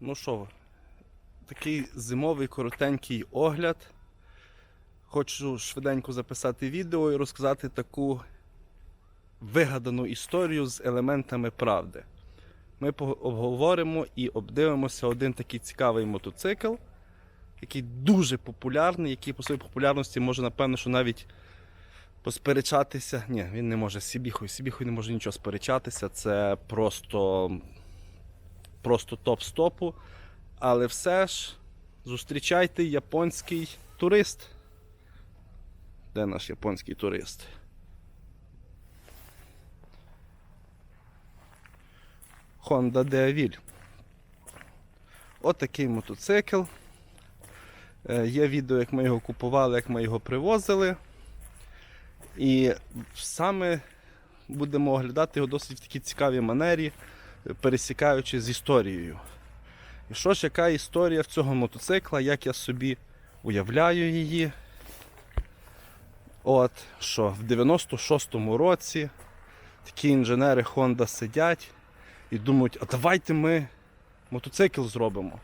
Ну що, такий зимовий коротенький огляд. Хочу швиденько записати відео і розказати таку вигадану історію з елементами правди. Ми обговоримо і обдивимося один такий цікавий мотоцикл, який дуже популярний, який по своїй популярності може, напевно, що навіть посперечатися. Ні, він не може з Сібіхою. Сібіхою не може нічого сперечатися. Це просто, просто топ-стопу. Але все ж зустрічайте японський турист. Де наш японський турист? Honda Deaville. Отакий мотоцикл. Е, Є відео, як ми його купували, як ми його привозили. І саме будемо оглядати його досить в такій цікавій манері, пересікаючи з історією. І що ж, яка історія в цього мотоцикла, як я собі уявляю її. От, що в 96-му році такі інженери Honda сидять і думають, а давайте ми мотоцикл зробимо.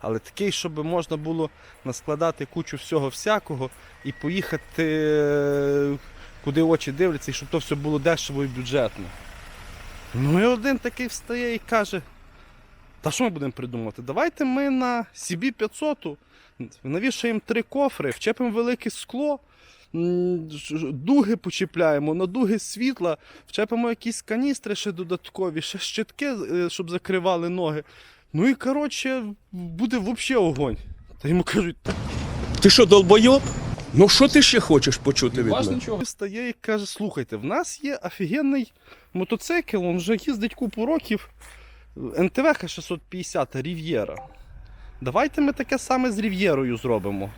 Але такий, щоб можна було наскладати кучу всього всякого і поїхати е, куди очі дивляться, і щоб то все було дешево і бюджетно. Ну і один такий встає і каже: та що ми будемо придумувати? Давайте ми на CB500 навішаємо три кофри, вчепимо велике скло, дуги почіпляємо, на дуги світла, вчепимо якісь каністри ще додаткові, ще щитки, е, щоб закривали ноги. Ну і коротше, буде взагалі огонь. Та йому кажуть, Ти що, долбойоб? Ну що ти ще хочеш почути від мене? нічого. Встає і каже: слухайте, в нас є офігенний мотоцикл, він вже їздить купу років. НТВ 650 Рів'єра. Давайте ми таке саме з Рів'єрою зробимо.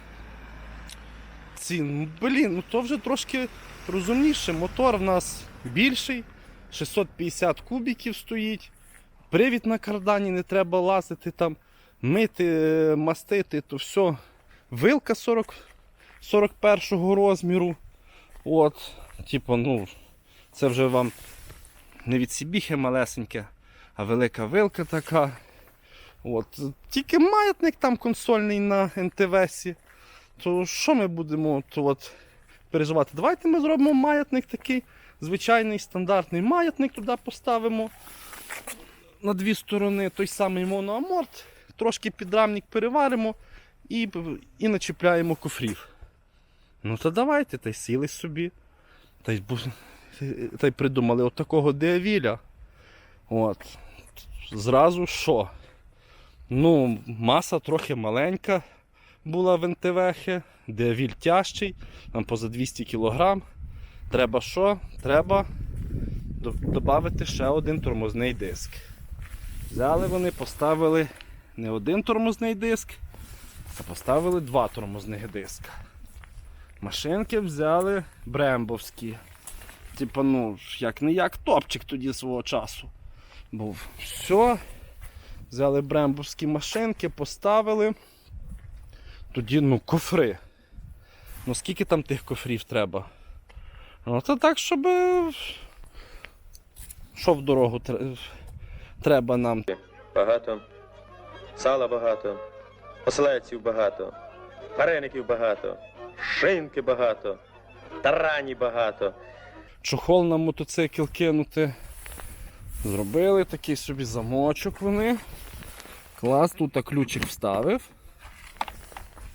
Ці, ну, блін, ну то вже трошки розумніше. Мотор в нас більший, 650 кубіків стоїть. Привід на кардані не треба лазити там, мити, е, мастити, то все. Вилка 40, 41 розміру. От, типу, ну, це вже вам не від Сібіхи малесеньке, а велика вилка така. От. Тільки маятник там консольний на НТВСі. То що ми будемо то от, переживати? Давайте ми зробимо маятник такий, звичайний стандартний маятник туди поставимо на дві сторони, той самий моноаморт, трошки підрамник переваримо і, і начіпляємо кофрів. Ну то давайте, та й сіли собі. Та й, та й придумали от такого деавіля. От. Зразу що? Ну, маса трохи маленька була в НТВХ, деавіль тяжчий, там поза 200 кг. Треба що? Треба додати ще один тормозний диск. Взяли вони, поставили не один тормозний диск, а поставили два тормозних диска. Машинки взяли брембовські. Типа, ну, як не як топчик тоді свого часу. Був. Все. Взяли брембовські машинки, поставили. Тоді, ну, кофри. Ну скільки там тих кофрів треба? Ну, то так, щоб. Що в дорогу треба нам? багато, сала багато, оселедців багато, вареників багато, шинки багато, тарані багато. чохол на мотоцикл кинути. Зробили такий собі замочок вони. Клас, тут ключик вставив.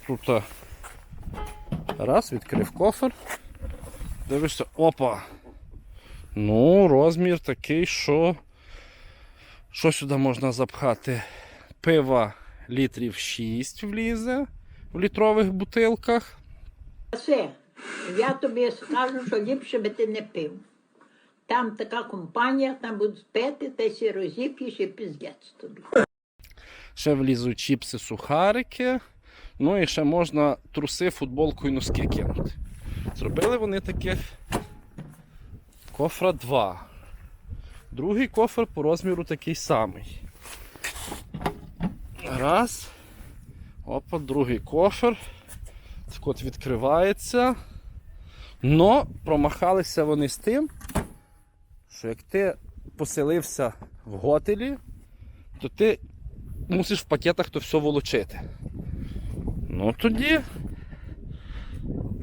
Тут раз, відкрив кофер. Дивишся, опа. Ну, розмір такий, що. Що сюди можна запхати? Пива літрів 6 влізе в літрових бутилках. Все, я тобі скажу, що ліпше би ти не пив. Там така компанія, там будуть пити, та сі розіп'єш і піздець тобі. Ще влізуть чіпси, сухарики. Ну і ще можна труси, футболку і носки кинути. Зробили вони таких кофра 2. Другий кофр по розміру такий самий. Раз. Опа, другий кофр. От відкривається. Но промахалися вони з тим, що як ти поселився в готелі, то ти мусиш в пакетах то все волочити. Ну тоді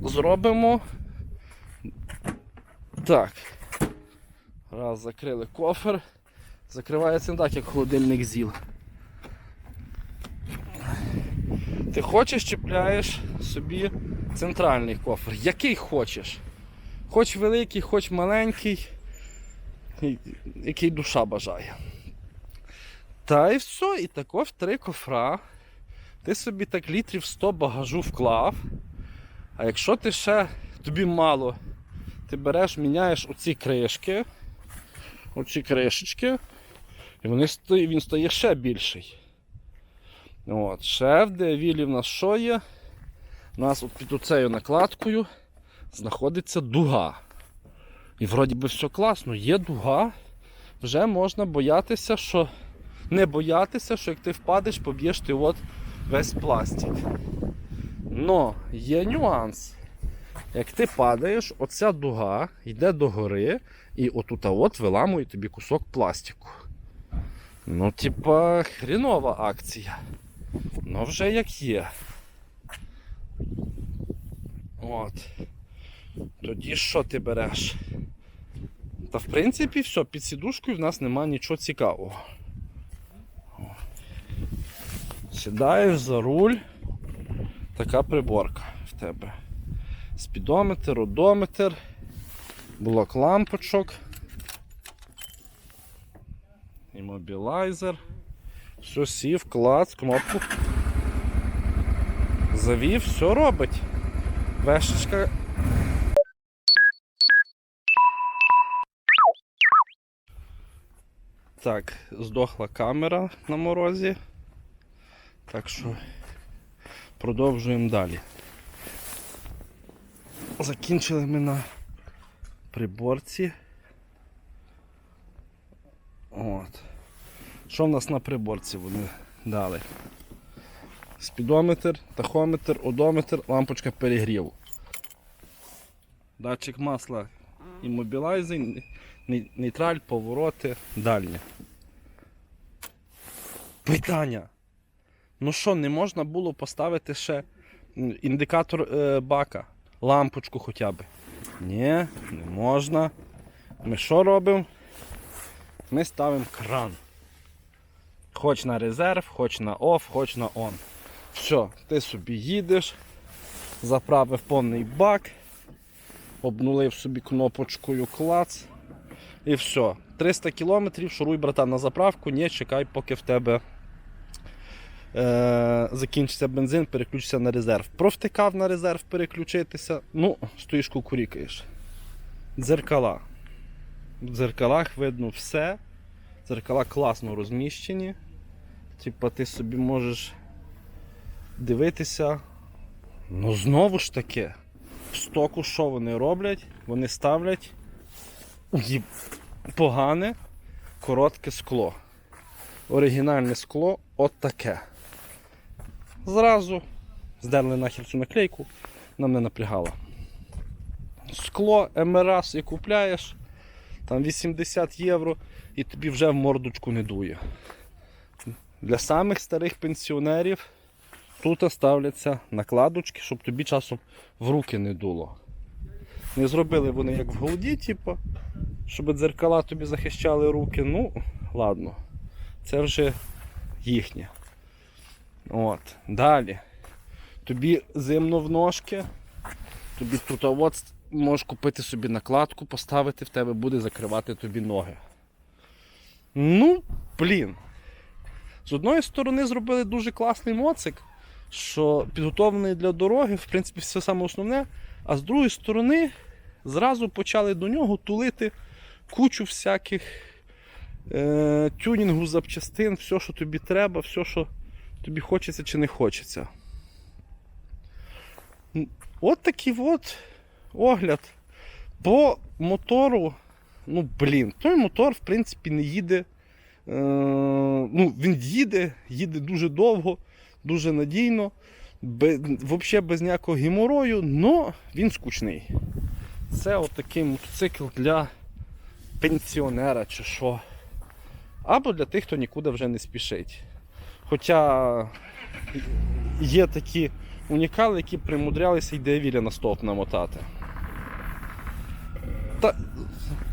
зробимо. Так. Раз, закрили кофер. Закривається не так, як холодильник ЗІЛ. Ти хочеш чіпляєш собі центральний кофер. Який хочеш. Хоч великий, хоч маленький, який душа бажає. Та і все, і також три кофра. Ти собі так літрів 100 багажу вклав. А якщо ти ще тобі мало, ти береш, міняєш оці кришки, оці кришечки, і вони він стає ще більший. От, ще в девілі в нас що є? У нас от під оцею накладкою знаходиться дуга. І вроді би все класно, є дуга, вже можна боятися, що не боятися, що як ти впадеш, поб'єш ти от весь пластик. Но є нюанс. Як ти падаєш, оця дуга йде догори, і отут от виламує тобі кусок пластику. Ну, типа, хрінова акція. Ну, вже як є. От. Тоді що ти береш? Та в принципі все, під сідушкою в нас нема нічого цікавого. Сідаєш за руль, така приборка в тебе. Спідометр, одометр, блок лампочок, імобілайзер. Все сів, клац, кнопку. Завів, все робить. Вешечка. Так, здохла камера на морозі. Так що продовжуємо далі. Закінчили ми на приборці. От. Що в нас на приборці вони дали? Спідометр, тахометр, одометр, лампочка перегріву. Датчик масла іммобілайзинг, нейтраль, повороти, дальні. Питання. Ну що, не можна було поставити ще індикатор е, бака, лампочку хоча б. Ні, не можна. Ми що робимо? Ми ставимо кран. Хоч на резерв, хоч на оф, хоч на он. Все, ти собі їдеш, заправив повний бак, обнулив собі кнопочкою клац. І все. 300 кілометрів, шуруй, братан, на заправку, ні, чекай, поки в тебе е, закінчиться бензин, переключишся на резерв. Провтикав на резерв переключитися, ну, стоїш кукурікаєш. Дзеркала. В дзеркалах видно все. Дзеркала класно розміщені. Типа ти собі можеш дивитися. Ну знову ж таки, в стоку що вони роблять? Вони ставлять погане коротке скло. Оригінальне скло от таке. Зразу здерли нахер цю наклейку, нам не напрягало. Скло МРАС і купляєш, там 80 євро і тобі вже в мордочку не дує. Для самих старих пенсіонерів тут ставляться накладочки, щоб тобі часом в руки не дуло. Не зробили вони як в голді, типу, щоб дзеркала тобі захищали руки. Ну, ладно, це вже їхнє. От, далі. Тобі зимно в ножки, тобі тут от можеш купити собі накладку, поставити, в тебе буде закривати тобі ноги. Ну, блін. З одної сторони зробили дуже класний моцик, що підготовлений для дороги, в принципі, все саме основне. А з другої сторони, зразу почали до нього тулити кучу всяких е, тюнінгу запчастин, все, що тобі треба, все, що тобі хочеться чи не хочеться. От такий от огляд. По мотору, ну, блін, той мотор, в принципі, не їде. Е, ну, він їде, їде дуже довго, дуже надійно, без, взагалі без ніякого геморою, але він скучний. Це отакий мотоцикл для пенсіонера чи що. Або для тих, хто нікуди вже не спішить. Хоча є такі унікали, які примудрялися й девіля на стовп намотати. Та...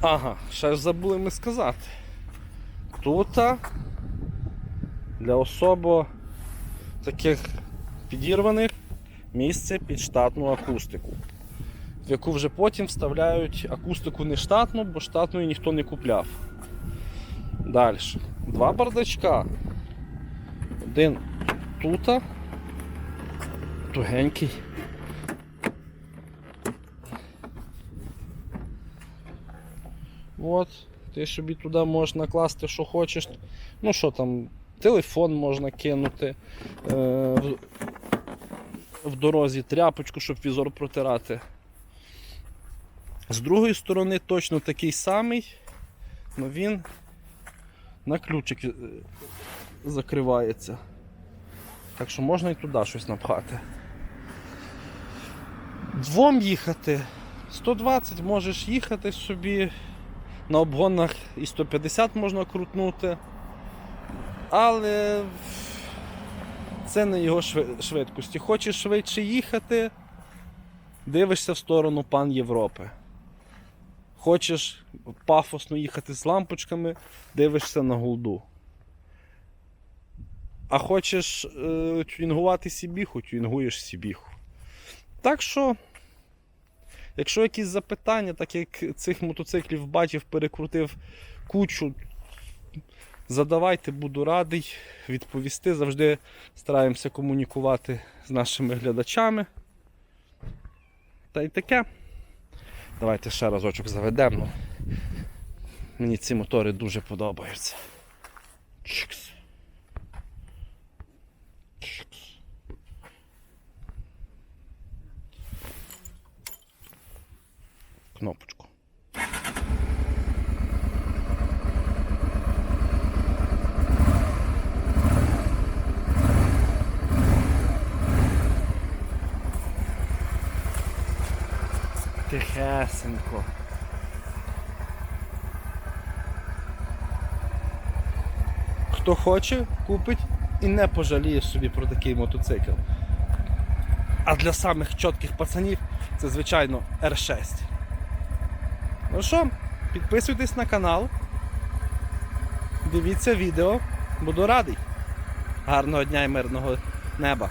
Ага, ще ж забули ми сказати. Тут для особо таких підірваних місце під штатну акустику, в яку вже потім вставляють акустику не штатну, бо штатної ніхто не купляв. Далі. Два бардачка. Один тут. Тугенький. От. Ти собі туди можеш накласти, що хочеш. Ну що там, телефон можна кинути. Е, в, дорозі тряпочку, щоб візор протирати. З другої сторони точно такий самий, але він на ключик е, закривається. Так що можна і туди щось напхати. Двом їхати. 120 можеш їхати собі. На обгонах і 150 можна крутнути. Але це не його швидкості. Хочеш швидше їхати, дивишся в сторону пан Європи. Хочеш пафосно їхати з лампочками, дивишся на голду. А хочеш е, тюнінгувати сібіху, тюнінгуєш сібіху. Так що, якщо якісь запитання, так як цих мотоциклів бачив, перекрутив кучу, задавайте, буду радий відповісти. Завжди стараємося комунікувати з нашими глядачами. Та й таке. Давайте ще разочок заведемо. Мені ці мотори дуже подобаються. Чикс. Чикс. Кнопочку. Тихесенько. Хто хоче, купить і не пожаліє собі про такий мотоцикл. А для самих чітких пацанів це, звичайно, R6. Ну що, підписуйтесь на канал. Дивіться відео. Буду радий. Гарного дня і мирного неба.